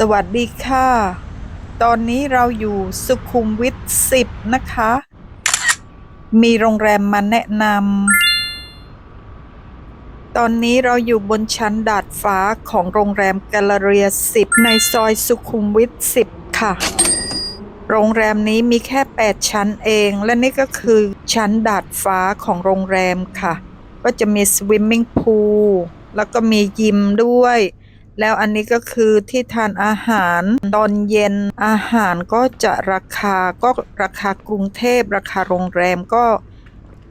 สวัสดีค่ะ ตอนนี้เราอยู่สุขุมวิท10 นะคะ มีโรงแรมมาแนะนำ ตอนนี้เราอยู่บนชั้นดาดฟ้าของโรงแรมแกลเลเรีย 10 ในซอยสุขุมวิท10 ค่ะ โรงแรมนี้มีแค่ 8 ชั้นเอง และนี่ก็คือชั้นดาดฟ้าของโรงแรมค่ะ ก็จะมีสวิมมิ่งพูลแล้วก็มียิมด้วย แล้วอันนี้ก็คือที่ทานอาหารตอนเย็นอาหารก็จะราคาก็ราคากรุงเทพราคาโรงแรมก็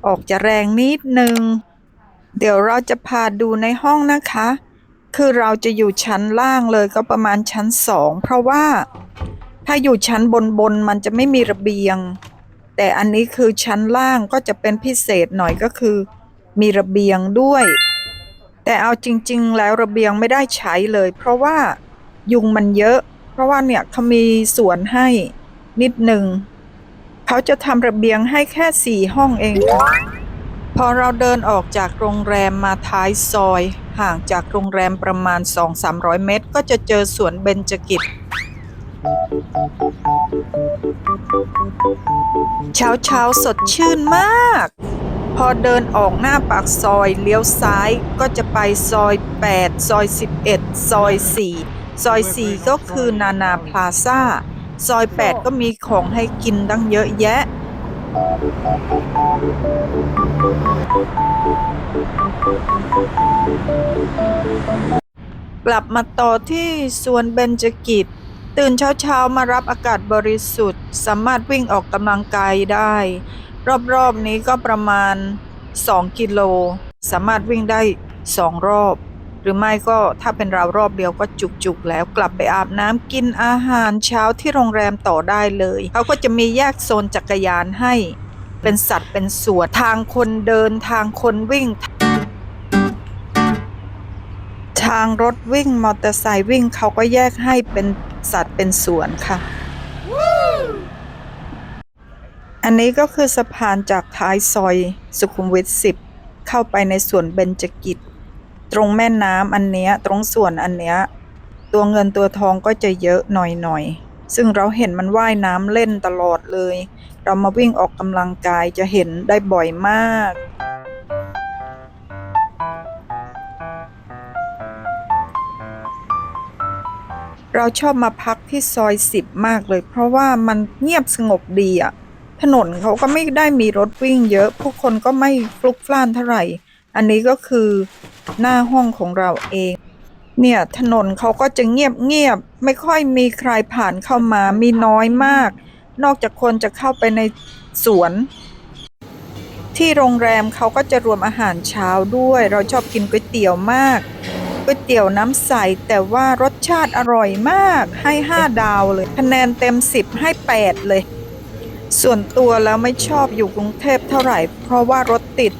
ออกจะแรงนิดนึง เดี๋ยวเราจะพาดูในห้องนะคะ คือเราจะอยู่ชั้นล่างเลยก็ประมาณชั้นสองเพราะว่าถ้าอยู่ชั้นบนบนมันจะไม่มีระเบียง แต่อันนี้คือชั้นล่างก็จะเป็นพิเศษหน่อยก็คือ มีระเบียงด้วย แต่เอาจริง ๆ แล้วระเบียงไม่ได้ใช้เลย เพราะว่ายุงมันเยอะ เพราะว่าเนี่ยเขามีสวนให้นิดหนึ่งเขาจะทำระเบียงให้แค่สี่ห้องเองค่ะพอเราเดินออกจากโรงแรมมาท้ายซอย ห่างจากโรงแรมประมาณ 2-300 เมตร ก็จะเจอสวนเบญจกิจ เช้าเช้าๆสดชื่นมาก พอเดินออกหน้าปากซอยเลี้ยวซ้ายก็จะไปซอย 8 ซอย 11 ซอย 4 ซอย 4 ก็คือนานาพลาซ่า ซอย 8 ก็มีของให้กินตั้งเยอะแยะ กลับมาต่อที่สวนเบญจกิจ ตื่นเช้าๆ มารับอากาศบริสุทธิ์ สามารถวิ่งออกกำลังกายได้ รอบๆนี้ก็ประมาณ 2 กิโล สามารถวิ่งได้ 2 รอบ หรือไม่ก็ถ้าเป็นเรารอบเดียวก็จุกๆ แล้วกลับไปอาบน้ำกินอาหารเช้าที่โรงแรมต่อได้เลย เขาก็จะมีแยกโซนจักรยานให้ เป็นสัตว์เป็นส่วนทางคนเดินทางคนวิ่งทางรถวิ่งมอเตอร์ไซค์วิ่งเขาก็แยกให้เป็นสัตว์เป็นสวนค่ะ อันนี้ก็คือสะพานจากท้ายซอยสุขุมวิท10 เข้าไปในส่วนเบญจกิจ ตรงแม่น้ำอันเนี้ยตรงส่วนอันเนี้ยตัวเงินตัวทองก็จะเยอะหน่อยๆซึ่งเราเห็นมันว่ายน้ำเล่นตลอดเลย เรามาวิ่งออกกำลังกายจะเห็นได้บ่อยมาก เราชอบมาพักที่ซอยสิบมากเลย เพราะว่ามันเงียบสงบดีอะ ถนนเขาก็ไม่ได้มีรถวิ่งเยอะ ผู้คนก็ไม่ฟลุกฟล่านเท่าไหร่ อันนี้ก็คือหน้าห้องของเราเอง เนี่ยถนนเขาก็จะเงียบเงียบๆไม่ค่อยมีใครผ่านเข้ามามีน้อยมาก นอกจากคนจะเข้าไปในสวน ที่โรงแรมเขาก็จะรวมอาหารเช้าด้วย เราชอบกินก๋วยเตี๋ยวมากก๋วยเตี๋ยวน้ำใส แต่ว่ารสชาติอร่อยมากให้ 5 ดาวเลย คะแนนเต็ม 10 ให้ 8 เลย ส่วนตัวแล้วไม่ชอบอยู่กรุงเทพเท่าไหร่ เพราะว่ารถติด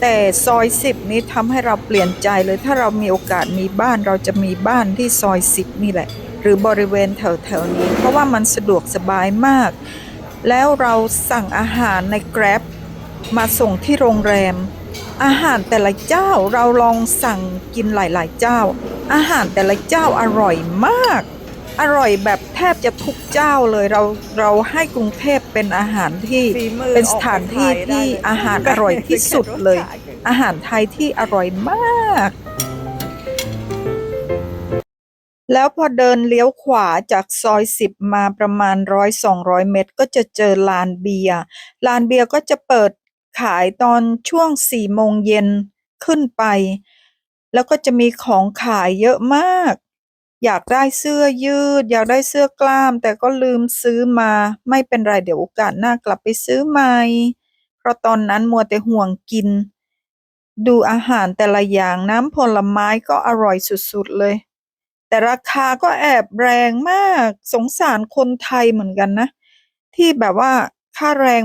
แต่ซอย10นี้ทำให้เราเปลี่ยนใจเลย ถ้าเรามีโอกาสมีบ้านเราจะมีบ้านที่ซอย10นี่แหละ หรือบริเวณแถวๆนี้ เพราะว่ามันสะดวกสบายมาก แล้วเราสั่งอาหารใน Grab มาส่งที่โรงแรม อาหารแต่ละเจ้าเราลองสั่งกินหลายๆเจ้า อาหารแต่ละเจ้าอร่อยมาก อร่อยแบบแทบจะทุกเจ้าเลยเราเราให้กรุงเทพเป็นอาหารที่ฝีมือเป็นสถานที่ออกไปขายได้ที่เลย อาหารอร่อยที่สุดเลยขายกันอาหารไทยที่อร่อยมาก แล้วพอเดินเลี้ยวขวาจากซอยสิบมาประมาณร้อยสองร้อยเมตร ก็จะเจอลานเบียร์ลานเบียร์ก็จะเปิดขายตอนช่วงสี่โมงเย็นขึ้นไป แล้วก็จะมีของขายเยอะมาก อยากได้เสื้อยืด อยากได้เสื้อกล้าม แต่ก็ลืมซื้อมา ไม่เป็นไรเดี๋ยวโอกาสหน้ากลับไปซื้อใหม่ เพราะตอนนั้นมัวแต่ห่วงกิน ดูอาหารแต่ละอย่างน้ำผลไม้ก็อร่อยสุดๆเลย แต่ราคาก็แอบแรงมาก สงสารคนไทยเหมือนกันนะ ที่แบบว่าค่าแรง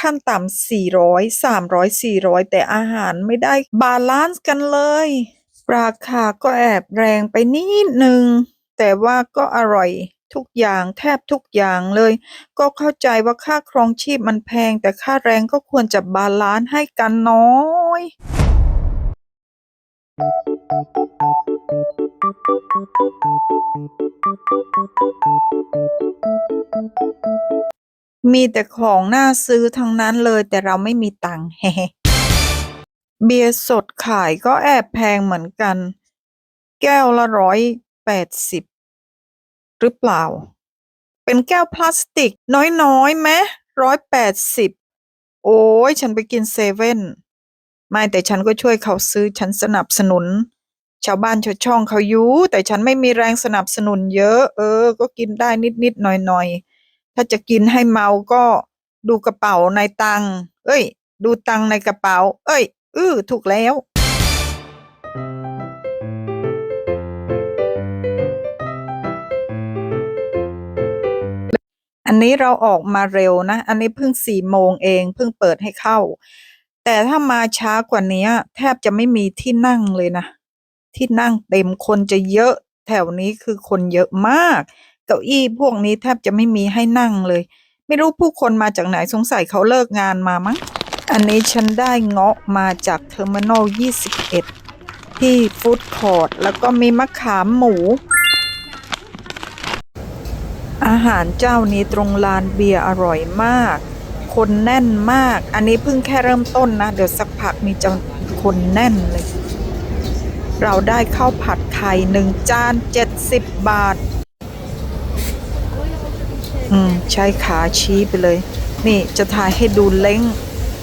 ขั้นต่ำสี่ร้อยสามร้อยสี่ร้อยแต่อาหารไม่ได้บาลานซ์กันเลย ราคาก็แอบแรงไปนิดนึง แต่ว่าก็อร่อยทุกอย่างแทบทุกอย่างเลย ก็เข้าใจว่าค่าครองชีพมันแพง แต่ค่าแรงก็ควรจะบาลานซ์ให้กันน้อยมีแต่ของน่าซื้อทั้งนั้นเลยแต่เราไม่มีตังค์ เบียร์สดขายก็แอบแพงเหมือนกัน แก้วละร้อยแปดสิบหรือเปล่า เป็นแก้วพลาสติกน้อยๆไหมร้อยแปดสิบโอ้ยฉันไปกินเซเว่นไม่แต่ฉันก็ช่วยเขาซื้อฉันสนับสนุน ชาวบ้านชาวช่องเขาอยู่แต่ฉันไม่มีแรงสนับสนุนเยอะ เออ ก็กินได้นิดๆหน่อยๆ ถ้าจะกินให้เมาก็ดูกระเป๋าในตังเอ้ย ดูตังในกระเป๋า เอ้ย อือถูกแล้วอันนี้เราออกมาเร็วนะ อันนี้เพิ่งสี่โมงเอง เพิ่งเปิดให้เข้า แต่ถ้ามาช้ากว่านี้แทบจะไม่มีที่นั่งเลยนะ ที่นั่งเต็มคนจะเยอะ แถวนี้คือคนเยอะมาก เก้าอี้พวกนี้แทบจะไม่มีให้นั่งเลย ไม่รู้ผู้คนมาจากไหนสงสัยเขาเลิกงานมามั้ง อันนี้ฉันได้เงาะมาจากเทอร์มินอล21 ที่ฟู้ดคอร์ทแล้วก็มีมะขามหมู อาหารเจ้านี้ตรงลานเบียร์อร่อยมาก คนแน่นมาก อันนี้เพิ่งแค่เริ่มต้นนะ เดี๋ยวสักพักมีจะคนแน่นเลย เราได้ข้าวผัดไข่หนึ่งจานเจ็ดสิบบาท อืม ใช้ขาชี้ไปเลย นี่จะถ่ายให้ดูเล้ง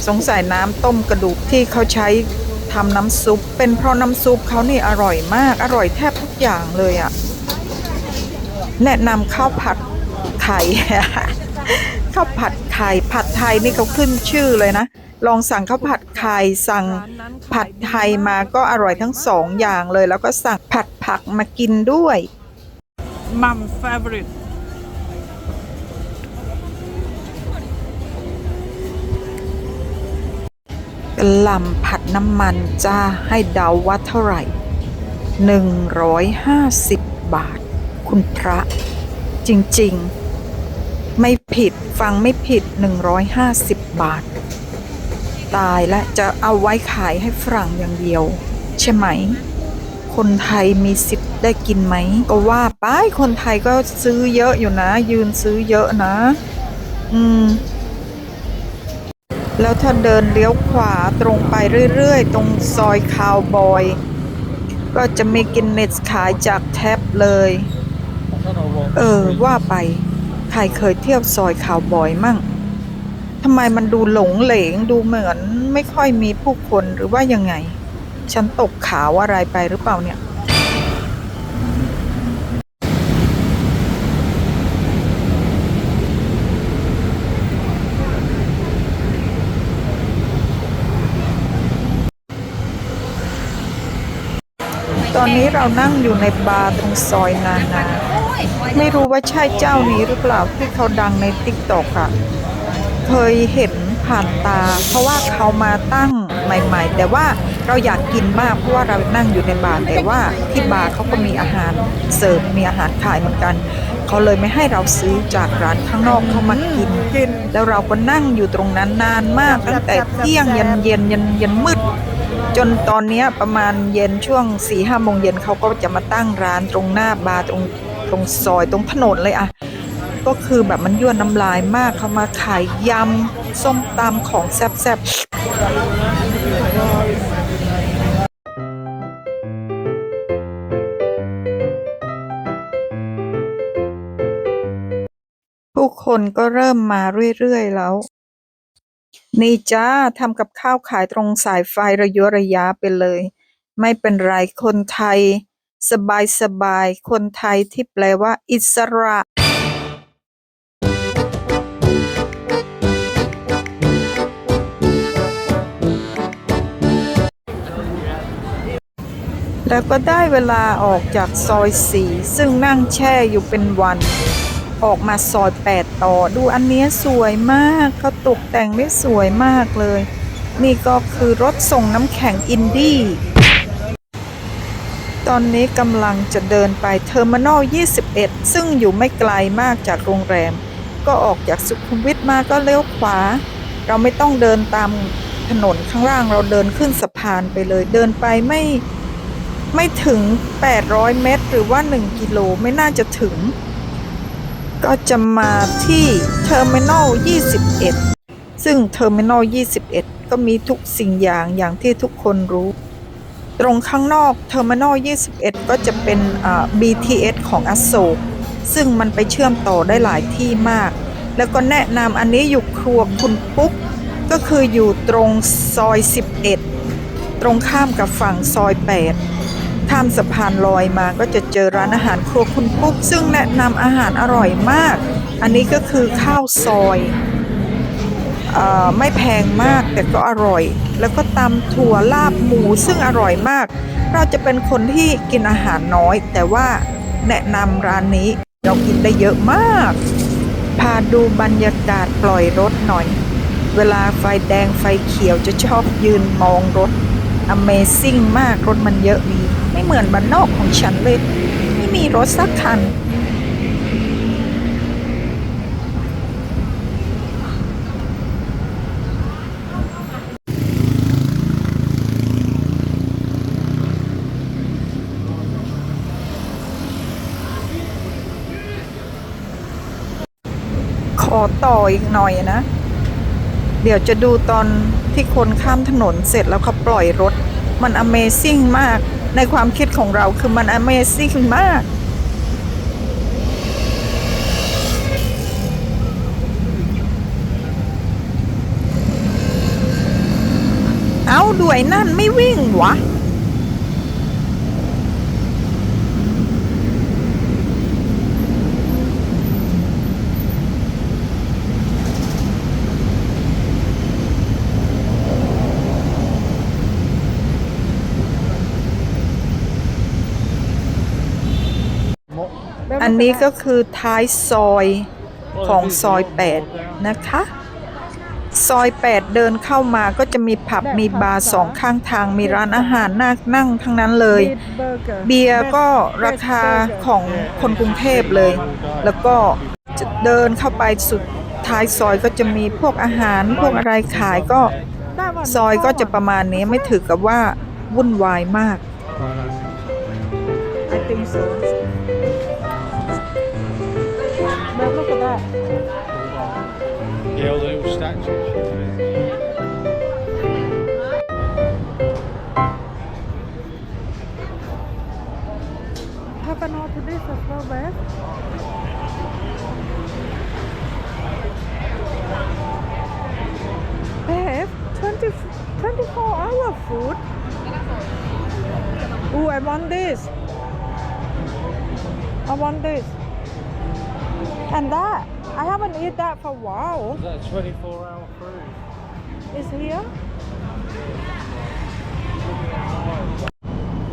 สงสัยน้ำต้มกระดูกที่เขาใช้ทำน้ำซุป เป็นเพราะน้ำซุปเขานี่อร่อยมากอร่อยแทบทุกอย่างเลยอะ่ะ แนะนำข้าวผัดไข่ข้าวผัดไข่ผัดไทยนี่เขาขึ้นชื่อเลยนะ ลองสั่งข้าวผัดไข่สั่งผัดไทยมาก็อร่อยทั้งสองอย่างเลย แล้วก็สั่งผัดผักมากินด้วย Mum favorite. กะหล่ำผัดน้ำมันจ้าให้เดาว่าเท่าไหร่หนึ่งร้อยห้าสิบบาท คุณพระ จริงๆ ไม่ผิดฟังไม่ผิดหนึ่งร้อยห้าสิบบาท ตายและจะเอาไว้ขายให้ฝรั่งอย่างเดียว ใช่ไหม คนไทยมีสิทธิ์ได้กินไหม ก็ว่าไปคนไทยก็ซื้อเยอะอยู่นะ ยืนซื้อเยอะนะ อืม แล้วถ้าเดินเลี้ยวขวาตรงไปเรื่อยๆ ตรงซอยคาวบอย ก็จะมีกินเนสขายจากแท็บเลย เออ ว่าไป ใครเคยเที่ยวซอยคาวบอยมั่งทำไมมันดูหลงเหลงดูเหมือนไม่ค่อยมีผู้คนหรือว่ายังไง ฉันตกขาวอะไรไปหรือเปล่าเนี่ย ตอนนี้เรานั่งอยู่ในบาร์ตรงซอยนานา ไม่รู้ว่าใช่เจ้านี้หรือเปล่าที่เขาดังในติ๊กตอกอะเคยเห็นผ่านตา เพราะว่าเขามาตั้งใหม่ ๆ แต่ว่าเราอยากกินมากเพราะว่าเรานั่งอยู่ในบาร์แต่ว่าที่บาร์เขาก็มีอาหารเสิร์ฟมีอาหารขายเหมือนกัน เขาเลยไม่ให้เราซื้อจากร้านข้างนอกเขามากินกินแล้วเราก็นั่งอยู่ตรงนั้นนานมากตั้งแต่เที่ยงยันเย็นยันยันมืด จนตอนนี้ประมาณเย็นช่วงสี่ห้าโมงเย็นเขาก็จะมาตั้งร้านตรงหน้าบาร์ตรงตรงซอยตรงถนนเลยอะก็คือแบบมันยั่วน้ำลายมากเขามาขายยำส้มตำของแซ่บๆผู้คนก็เริ่มมาเรื่อย ๆ แล้ว นี่จ้าทำกับข้าวขายตรงสายไฟระยะระยะไปเลย ไม่เป็นไรคนไทย สบายสบายๆคนไทยที่แปลว่า อิสระแล้วก็ได้เวลาออกจากซอยสีซึ่งนั่งแช่อยู่เป็นวัน ออกมาซอยแปดต่อ ดูอันนี้สวยมากเขาตกแต่งได้สวยมากเลย นี่ก็คือรถส่งน้ำแข็งอินดี้ ตอนนี้กำลังจะเดินไปเทอร์มินอล 21 ซึ่งอยู่ไม่ไกลมากจากโรงแรม ก็ออกจากสุขุมวิทมาก็เลี้ยวขวา เราไม่ต้องเดินตามถนนข้างล่างเราเดินขึ้นสะพานไปเลย เดินไปไม่ไม่ถึง 800 เมตร หรือว่า 1 กิโลไม่น่าจะถึง ก็จะมาที่เทอร์มินอล21 ซึ่งเทอร์มินอล21 ก็มีทุกสิ่งอย่างอย่างที่ทุกคนรู้ ตรงข้างนอกเทอร์มินอล21 ก็จะเป็น BTS ของอโศกซึ่งมันไปเชื่อมต่อได้หลายที่มาก แล้วก็แนะนำอันนี้อยู่ครัวคุณปุ๊ก ก็คืออยู่ตรงซอย 11 ตรงข้ามกับฝั่งซอย 8 ข้ามสะพานลอยมาก็จะเจอร้านอาหารครัวคุณปุ๊ก ซึ่งแนะนำอาหารอร่อยมาก อันนี้ก็คือข้าวซอยอไม่แพงมากแต่ก็อร่อย แล้วก็ตำถั่วลาบหมูซึ่งอร่อยมาก เราจะเป็นคนที่กินอาหารน้อย แต่ว่าแนะนำร้านนี้เรากินได้เยอะมาก พาดูบรรยากาศปล่อยรถหน่อย เวลาไฟแดงไฟเขียวจะชอบยืนมองรถ Amazing มากรถมันเยอะดี ไม่เหมือนบ้านนอกของฉันเลย ไม่มีรถสักคัน ขอต่ออีกหน่อยนะ เดี๋ยวจะดูตอนที่คนข้ามถนนเสร็จแล้วเขาปล่อยรถมัน Amazing มาก ในความคิดของเราคือมัน Amazing มาก เอาด้วยนั่นไม่วิ่งวะ นนี้ก็คือท้ายซอยของซอย 8 นะคะ ซอย 8 เดินเข้ามาก็จะมีผับมีบาร์สองข้างทางมีร้านอาหารน่านั่งทั้งนั้นเลย เบียร์ก็ราคาของคนกรุงเทพเลย แล้วก็จะเดินเข้าไปสุดท้ายซอยก็จะมีพวกอาหารพวกอะไรขายก็ซอยก็จะประมาณนี้ไม่ถือกับว่าวุ่นวายมาก I think so Half an hour today, Safra Babe, 20, 24 hour food. Oh, I want this. I want this. And that I haven't eaten that for a while Is that a 24 hour cruise? is here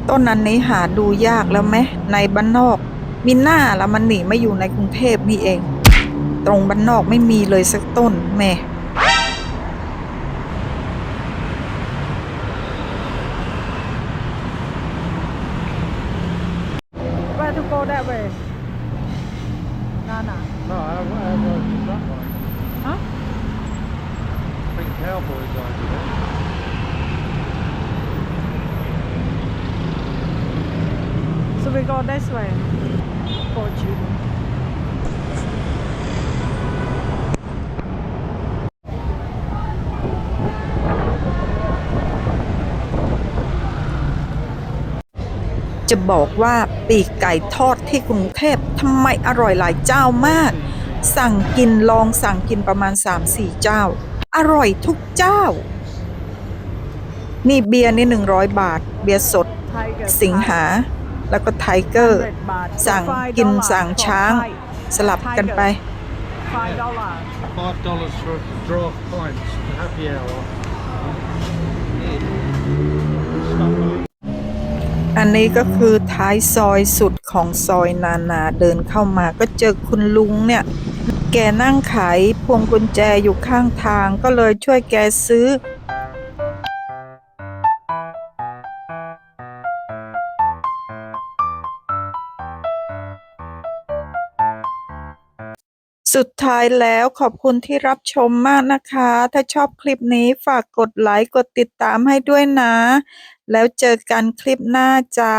ต้นอันนี้หาดูยากแล้วไหมในบ้านนอกมีหน้าแล้วมันหนีไม่อยู่ในกรุงเทพนี่เอง ตรงบ้านนอกไม่มีเลยสักต้นแม่ Where to go that way? Nana. No, I have, I have uh, that one. Huh? I think Cowboys over there. So we go this way. Fortune. จะบอกว่าปีกไก่ทอดที่กรุงเทพทำไมอร่อยหลายเจ้ามาก สั่งกินลองสั่งกินประมาณ 3-4 เจ้า อร่อยทุกเจ้า นี่เบียร์นี่ 100 บาท เบียร์สด สิงหา แล้วก็ไทเกอร์ สั่งกินสั่งช้าง สลับกันไป Five dollar. Five dollars for draft pints, happy hour. อันนี้ก็คือท้ายซอยสุดของซอยนานาเดินเข้ามาก็เจอคุณลุงเนี่ย แกนั่งขายพวงกุญแจอยู่ข้างทางก็เลยช่วยแกซื้อสุดท้ายแล้วขอบคุณที่รับชมมากนะคะ ถ้าชอบคลิปนี้ฝากกดไลค์ กดติดตามให้ด้วยนะ แล้วเจอกันคลิปหน้าจ้า